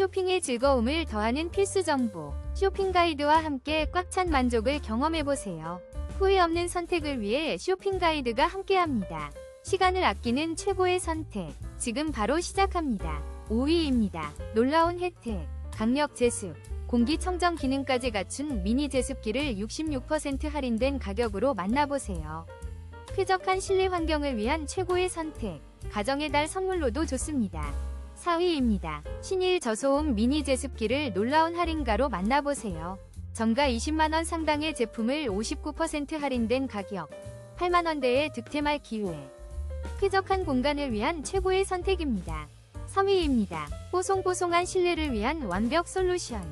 쇼핑의 즐거움을 더하는 필수 정보. 쇼핑 가이드와 함께 꽉 찬 만족을 경험해보세요. 후회 없는 선택을 위해 쇼핑 가이드가 함께합니다. 시간을 아끼는 최고의 선택. 지금 바로 시작합니다. 5위입니다. 놀라운 혜택. 강력 제습. 공기청정 기능까지 갖춘 미니 제습기를 66% 할인된 가격으로 만나보세요. 쾌적한 실내 환경을 위한 최고의 선택. 가정의 달 선물로도 좋습니다. 4위입니다. 신일 저소음 미니 제습기를 놀라운 할인가로 만나보세요. 정가 20만원 상당의 제품을 59% 할인된 가격. 8만원대의 득템할 기회. 쾌적한 공간을 위한 최고의 선택입니다. 3위입니다. 뽀송뽀송한 실내를 위한 완벽 솔루션.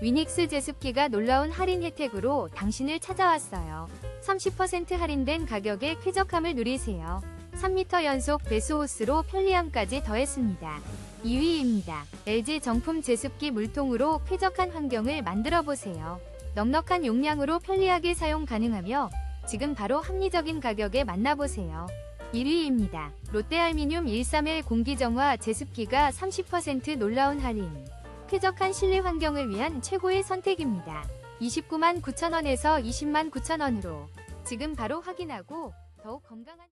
위닉스 제습기가 놀라운 할인 혜택으로 당신을 찾아왔어요. 30% 할인된 가격에 쾌적함을 누리세요. 3m 연속 배수 호스로 편리함까지 더했습니다. 2위입니다. LG 정품 제습기 물통으로 쾌적한 환경을 만들어 보세요. 넉넉한 용량으로 편리하게 사용 가능하며 지금 바로 합리적인 가격에 만나보세요. 1위입니다. 롯데알미늄 131 공기정화 제습기가 30% 놀라운 할인. 쾌적한 실내 환경을 위한 최고의 선택입니다. 29만 9천원에서 20만 9천원으로 지금 바로 확인하고 더욱 건강한